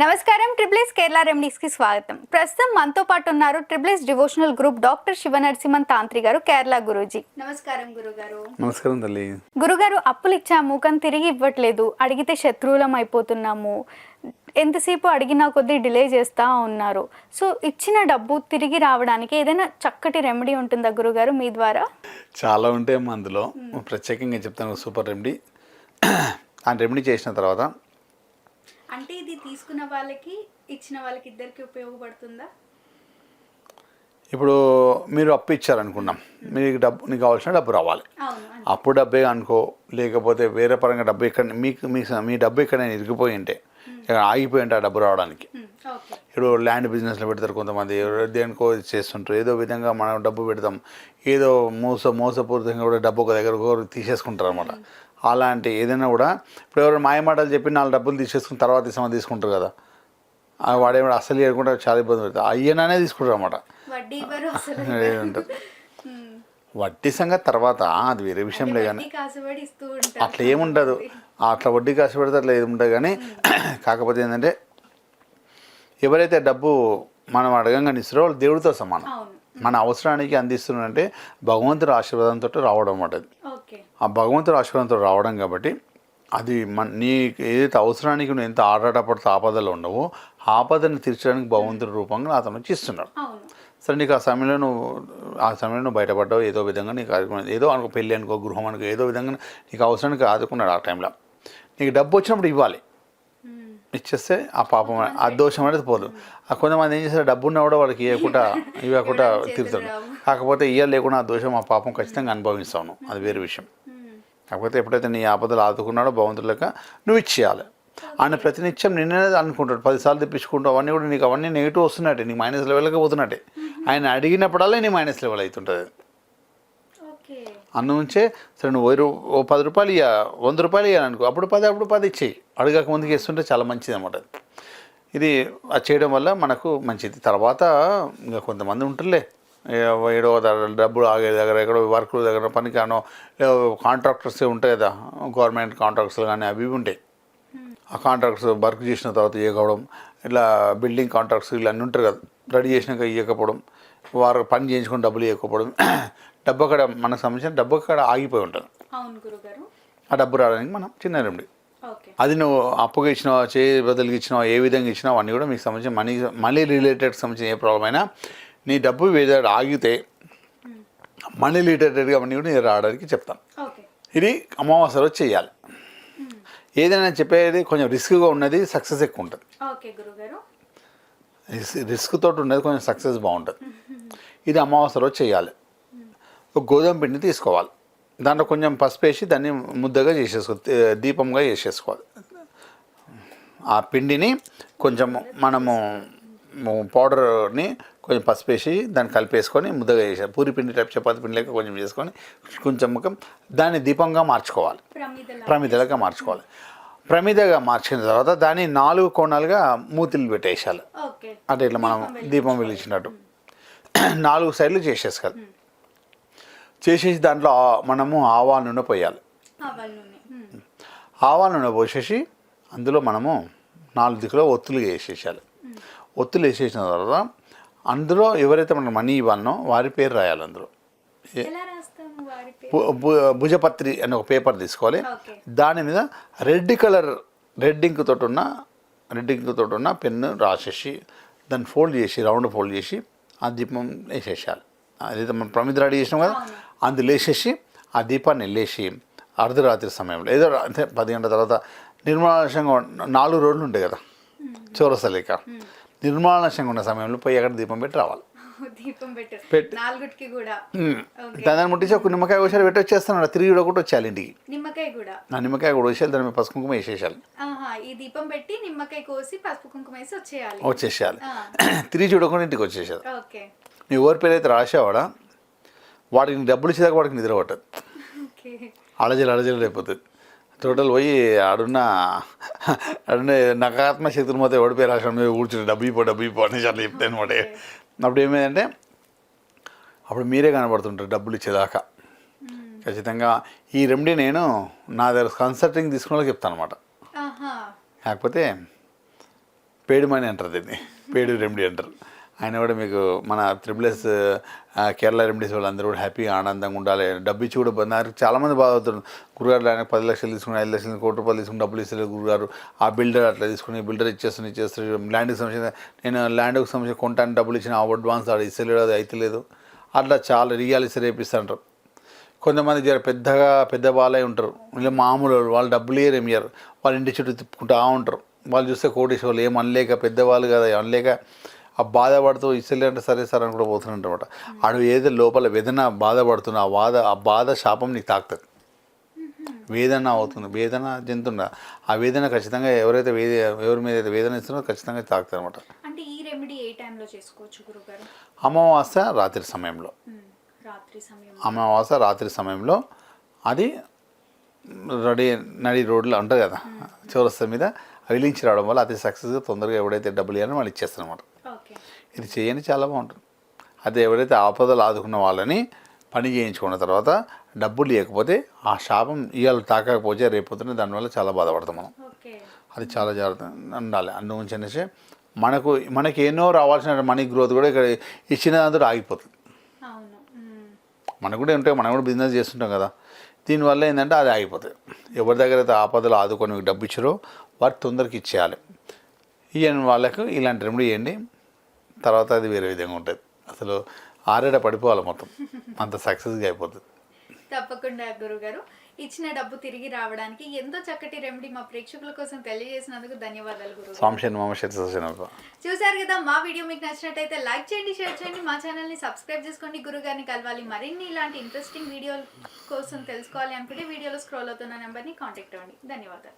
నమస్కారం ట్రిపుల్స్ కేరళ రెమెడీస్కి స్వాగతం. ప్రస్తుతం మనతో పాటు ఉన్నారు triples devotional group doctor Siva Narasimhan Tantri garu Kerala Guruji. నమస్కారం గురుగారు. నమస్కారం తల్లి. గురుగారు అప్పులు ఇచ్చాము కానీ తిరిగి ఇవ్వట్లేదు. అడిగితే శత్రువులం అయిపోతున్నాము. ఎంతసేపు అడిగినా కొద్దీ డిలే చేస్తూ ఉన్నారు. సో ఇచ్చిన డబ్బు తిరిగి రావడానికి ఏదైనా చక్కటి రెమెడీ ఉంటుందా గురుగారు మీ ద్వారా? చాలా ఉంటాయి అందులో. ప్రత్యేకంగా చెప్తాను సూపర్ రెమెడీ. ఆ రెమెడీ చేసిన తర్వాత అంటే ఇది తీసుకున్న వాళ్ళకి ఇచ్చిన వాళ్ళకి ఇద్దరికి ఉపయోగపడుతుందా? ఇప్పుడు మీరు అప్పు ఇచ్చారనుకున్నాం. మీకు డబ్బు నీకు కావాల్సిన డబ్బు రావాలి. అప్పు డబ్బే అనుకో లేకపోతే వేరే పరంగా డబ్బు ఇక్కడ మీకు మీ మీ డబ్బు ఇక్కడ ఇరిగిపోయి ఉంటే ఇక్కడ ఆగిపోయి ఉంటే ఆ డబ్బు రావడానికి. ఇప్పుడు ల్యాండ్ బిజినెస్లో పెడతారు కొంతమంది దేనికో చేస్తుంటారు ఏదో విధంగా మనం డబ్బు పెడతాం ఏదో మోస మోసపూరితంగా కూడా డబ్బు ఒక దగ్గర తీసేసుకుంటారు అనమాట అలాంటి ఏదైనా కూడా ఇప్పుడు ఎవరు మాయమాటలు చెప్పి నాలుగు డబ్బులు తీసేసుకుని తర్వాత ఇస్తామని తీసుకుంటారు కదా. ఆ వాడేమో అసలు ఇవ్వకుండా చాలా ఇబ్బంది పెడతారు అయ్యననే తీసుకుంటారు అనమాట వడ్డీ ఉంటుంది సంగతి తర్వాత అది వేరే విషయంలే కానీ అట్లా ఏముండదు. అట్లా వడ్డీ కాసు పెడితే అట్లా ఏముండదు కానీ కాకపోతే ఏంటంటే ఎవరైతే డబ్బు మనం అడగంగానే ఇస్తారో వాళ్ళు దేవుడితో సమానం. మన అవసరానికి అందిస్తున్నారంటే భగవంతుడి ఆశీర్వాదంతో రావడం అన్నమాట ఆ భగవంతుడి ఆశీర్వాదంతో రావడం కాబట్టి అది మన నీ ఏదైతే అవసరానికి నువ్వు ఎంత ఆరాటపడుతూ ఆపదలో ఉండవో ఆపదను తీర్చడానికి భగవంతుడి రూపంగా అతను ఇస్తున్నాడు. సరే నీకు ఆ సమయంలో నువ్వు ఆ సమయంలో నువ్వు బయటపడ్డావు ఏదో విధంగా నీకు ఆదుకున్నది ఏదో అనుకో పెళ్ళి అనుకో గృహం అనుకో ఏదో విధంగా నీకు అవసరానికి ఆదుకున్నాడు ఆ టైంలో. నీకు డబ్బు వచ్చినప్పుడు ఇవ్వాలి. ఇచ్చేస్తే ఆ పాపం ఆ దోషం అనేది పోదు. ఆ కొంతమంది ఏం చేస్తారు? డబ్బు ఉన్నా కూడా వాళ్ళకి ఇవ్వకుండా ఇవ్వకుండా తిరుగుతాడు కాకపోతే ఇయ్య లేకుండా ఆ దోషం ఆ పాపం ఖచ్చితంగా అనుభవిస్తాను. అది వేరే విషయం. కాకపోతే ఎప్పుడైతే నీ ఆపదలు ఆదుకున్నాడో భగవంతుడు లెక్క నువ్వు ఇచ్చేయాలి. ఆయన ప్రతినిత్యం నిన్నే అనుకుంటాడు. పదిసార్లు తెప్పించుకుంటావు అవన్నీ కూడా నీకు అవన్నీ నెగిటివ్ వస్తున్నట్టే. నీకు మైనస్ లెవెల్గా పోతున్నట్టే. ఆయన అడిగినప్పుడల్లా నీ మైనస్ లెవెల్ అవుతుంటుంది అన్న నుంచే సరే నువ్వు రూ- ఓ పది రూపాయలు ఇయ్య వంద రూపాయలు ఇవ్వాలనుకో అప్పుడు పది అప్పుడు పది ఇచ్చేయి. అడగక ముందుకు ఇస్తుంటే చాలా మంచిది అనమాట ఇది అది చేయడం వల్ల మనకు మంచిది. తర్వాత ఇంకా కొంతమంది ఉంటుందిలే ఏ- ఏడో డబ్బులు ఆగే దగ్గర ఎక్కడో వర్క్ దగ్గర పని కానో కాంట్రాక్టర్స్ ఉంటాయి కదా గవర్నమెంట్ కాంట్రాక్టర్స్ కానీ అవి ఉంటాయి. ఆ కాంట్రాక్ట్స్ వర్క్ చేసిన తర్వాత ఇవ్వకపోవడం ఇట్లా బిల్డింగ్ కాంట్రాక్ట్స్ ఇలా అన్నీ ఉంటారు కదా రెడీ చేసినాక ఇవ్వకపోవడం వారు పని చేయించుకొని డబ్బులు ఇవ్వకపోవడం డబ్బు అక్కడ మనకు సంబంధించిన డబ్బు అక్కడ ఆగిపోయి ఉంటుంది. ఆ డబ్బు రావడానికి మనం చిన్న రెమెడీ అది నువ్వు అప్పుగా ఇచ్చినావా చేయి బదులుకి ఇచ్చినావా ఏ విధంగా ఇచ్చినావు అన్నీ కూడా మీకు సంబంధించిన మనీ మనీ రిలేటెడ్ సంబంధించిన ఏ ప్రాబ్లం అయినా నీ డబ్బు వేరే ఆగితే మనీ రిలేటెడ్గా అవన్నీ కూడా నేను రావడానికి చెప్తాను. ఇది అమావాస్య రోజు చేయాలి. ఏదైనా చెప్పేది కొంచెం రిస్క్గా ఉన్నది సక్సెస్ ఎక్కువ ఉంటుంది. రిస్క్ తోటి ఉన్నది కొంచెం సక్సెస్ బాగుంటుంది. ఇది అమావాస్య రోజు చేయాలి. ఒక గోధుమ పిండి తీసుకోవాలి. దాంట్లో కొంచెం పసుపు వేసి దాన్ని ముద్దగా చేసేసుకో దీపంగా చేసేసుకోవాలి. ఆ పిండిని కొంచెం మనము పౌడర్ని కొంచెం పసుపు వేసి దాన్ని కలిపేసుకొని ముద్దగా చేసే పూరి పిండి టైప్ చపాతి పిండి లెక్క కొంచెం చేసుకొని కొంచెం ముఖం దాన్ని దీపంగా మార్చుకోవాలి. ప్రమిదల. ప్రమిదలుగా మార్చుకోవాలి. ప్రమిదగా మార్చిన తర్వాత దాన్ని నాలుగు కోణాలుగా మూతిలు పెట్టేసాలి అంటే ఇట్లా మనం దీపం వెలిగించినట్టు. నాలుగు సైడ్లు చేసేసుకోవాలి. చేసేసి దాంట్లో మనము ఆవాల నూనె పోయాలి. నూనె. ఆవాల నూనె పోసేసి అందులో మనము నాలుగు దిక్కులో ఒత్తులు వేసేసాలి ఒత్తులు వేసేసిన తర్వాత అందులో ఎవరైతే మనం మనీ ఇవ్వాలనో వారి పేరు రాయాలి అందులో. భుజపత్రి అనే ఒక పేపర్ తీసుకోవాలి. దాని మీద రెడ్ కలర్ రెడ్ ఇంక్ తోటి ఉన్న రెడ్ ఇంక్ తోటి ఉన్న పెన్ను రాసేసి దాన్ని ఫోల్డ్ చేసి రౌండ్ ఫోల్డ్ చేసి ఆ దీపం వేసేసాలి అదైతే మనం ప్రమిద రెడీ చేసినాం కదా అందులో వేసేసి ఆ దీపాన్ని వెళ్ళేసి అర్ధరాత్రి సమయంలో ఏదో అంటే పది గంటల తర్వాత నిర్మానుషంగా నాలుగు రోజులు ఉంటాయి కదా చౌరసలేక నిర్మానుషంగా ఉన్న సమయంలో పోయి అక్కడ దీపం పెట్టి రావాలి. దీపం పెట్టు. నాలుగుటికి కూడా. దాన్ని ముట్టించి ఒక నిమ్మకాయ ఒకసారి పెట్టి వచ్చేస్తాను. తిరిగి కూడా వచ్చేయాలి ఇంటికి. నిమ్మకాయ కూడా. ఆ నిమ్మకాయ కూడా వచ్చేయాలి దాని మీద పసుపు కుంకుమ వేసేసాలి ఈ దీపం పెట్టి నిమ్మకాయ కోసి పసుపు కుంకుమ వేసి వచ్చేయాలి. వచ్చేసేయాలి. తిరిగి చూడకుండా ఇంటికి వచ్చేసేది. ఓకే. నీ ఓరి పేరు అయితే రాసేవాడా వాడికి నీ డబ్బులు ఇచ్చేదాకా వాడికి నిద్ర పట్టదు. అలజలు అలజలు అయిపోతుంది టోటల్ పోయి ఆడున్న ఆడున్న నాకు ఆత్మశక్తులు మొత్తం ఓడిపోయి రాసిన మీద కూర్చుని డబ్బు ఇపో డబ్బు ఇపో అని అట్లా చెప్తాను అనమాట అప్పుడు ఏమైందంటే అప్పుడు మీరే కనబడుతుంటారు డబ్బులు ఇచ్చేదాకా. ఖచ్చితంగా ఈ రెమెడీ నేను నా దగ్గర కన్సల్టింగ్ తీసుకున్న వాళ్ళకి చెప్తాను అనమాట కాకపోతే పేడు మనీ అంటారు దీన్ని. పేడు రెమెడీ అంటారు. ఆయన కూడా మీకు మన త్రిబులెస్ కేరళ రెమెడీస్ వాళ్ళందరూ కూడా హ్యాపీగా ఆనందంగా ఉండాలి. డబ్బు ఇచ్చి కూడా బంద- నాకు చాలామంది బాధపడుతున్నారు. గురుగారు ఆయన పది లక్షలు తీసుకుని ఐదు లక్షలు కోటి రూపాయలు తీసుకుని డబ్బులు ఇస్తలేదు గురుగారు. ఆ బిల్డర్ అట్లా తీసుకుని బిల్డర్ ఇచ్చేస్తుని ఇచ్చేస్తారు ల్యాండ్కి సంబంధించిన నేను ల్యాండ్కి సంబంధించిన కొంటాను డబ్బులు ఇచ్చిన అడ్వాన్స్ ఆడ ఇస్తలేడు అది అయితలేదు అట్లా చాలా రియాలిటీ రేపిస్తుంటారు. కొంతమంది జర పెద్దగా పెద్ద వాళ్ళే ఉంటారు. వీళ్ళు మామూలు వాళ్ళు, వాళ్ళు డబ్బులు ఇయ్యరు ఏమి ఇయ్యరు వాళ్ళ ఇంటి చుట్టూ తిప్పుకుంటూ ఉంటారు. వాళ్ళు చూస్తే కోటేశ్వర్లు ఏం అనలేక పెద్దవాళ్ళు కదా అనలేక ఆ బాధపడుతూ ఇస్తలే అంటే సరే సరే అని కూడా పోతున్నట్టు అనమాట ఆడు ఏదో లోపల వేదన బాధపడుతున్న ఆ బాధ ఆ బాధ శాపం నీకు తాకుతుంది. వేదన అవుతుంది. వేదన చెందుతుండ ఆ వేదన ఖచ్చితంగా ఎవరైతే వేద ఎవరి మీద అయితే వేదన ఇస్తున్నారో ఖచ్చితంగా తాకుతుంది అనమాట అంటే ఈ రెమెడీ ఏ టైంలో చేసుకోవచ్చు గురుగారు అమావాస్య రాత్రి సమయంలో. రాత్రి సమయం అమావాస్య రాత్రి సమయంలో అది రెడీ నడి రోడ్లో ఉంటుంది కదా చౌరస్తా మీద వెలించి రావడం వల్ల అతి సక్సెస్గా తొందరగా ఎవడైతే డబ్బులు ఇవ్వాలని వాళ్ళు ఇచ్చేస్తారు అనమాట ఇది చేయని చాలా బాగుంటుంది. అదే ఎవరైతే ఆపదలు ఆదుకున్న వాళ్ళని పని చేయించుకున్న తర్వాత డబ్బులు లేకపోతే ఆ శాపం ఇవాళ తాకకపోతే రేపొద్దున దానివల్ల చాలా బాధపడతాం మనం. అది చాలా జాగ్రత్త ఉండాలి. అందుగురించి అనేసి మనకు మనకి ఎన్నో రావాల్సిన మనీ గ్రోత్ కూడా ఇక్కడ ఇచ్చిన దాంతో ఆగిపోతుంది. మనకు కూడా ఉంటాయి మనం కూడా బిజినెస్ చేస్తుంటాం కదా. దీనివల్ల ఏంటంటే అది ఆగిపోతుంది. ఎవరి దగ్గర అయితే ఆపదలు ఆదుకొని డబ్బు ఇచ్చారో వారు తొందరకి ఇచ్చేయాలి. ఇవన్నీ వాళ్ళకు ఇలాంటి రెమెడీ ఇవ్వండి తర్వాత అది వేరే విధంగా ఉంటుంది. అసలు ఆరేడ పడిపోవాలి మొత్తం. అంత సక్సెస్గా అయిపోతుంది. తప్పకుండా గురుగారు. ఇచ్చిన డబ్బు తిరిగి రావడానికి ఎంతో చక్కటి రెమెడీ మా ప్రేక్షకుల కోసం తెలియజేసినందుకు ధన్యవాదాలు చూసారు కదా మా వీడియో మీకు నచ్చినట్టయితే లైక్ చేయండి షేర్ చేయండి మా ఛానల్ని సబ్స్క్రైబ్ చేసుకోండి. గురుగారిని కలవాలి. మరిన్ని ఇలాంటి ఇంట్రెస్టింగ్ వీడియోల కోసం తెలుసుకోవాలి అనుకుంటే వీడియోలో స్క్రోల్ అవుతున్న నెంబర్ని కాంటాక్ట్ అవ్వండి. ధన్యవాదాలు.